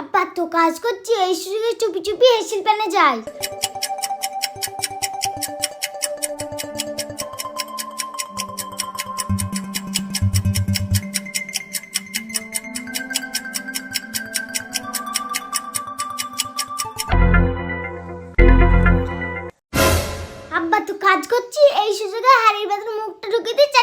আব্বা, তো কাজ করছি, এই সুযোগে চুপি চুপি হেসিল প্যানে যাই। আব্বা, তো কাজ করছি, এই সুযোগে হাড়ির ভেতর মুখটা ঢুকে দিচ্ছে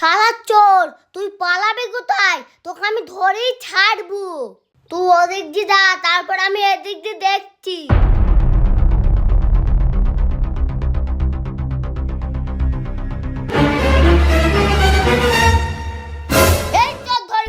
সারা চোর তুই পালাবে কোথায়? তোকে আমি ধরেই ছাড়বো। তুই ওদিক দিয়ে যা তারপর আমি এদিক দিয়ে দেখছি। এই চোর ধরে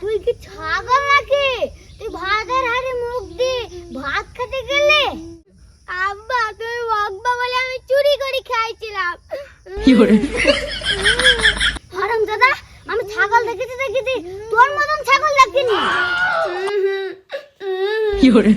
তুই কি ছাগল নাকি? তুই ভাতের হাড়ে মুখ দিয়ে ভাত খেতে গেলে? আব্বা তুমি বকবা বলে আমি চুরি করে খাইছিলাম। দাদা আমি ছাগল দেখেছি দেখেছি। তোর মতন ছাগল দেখিনি। কি করে?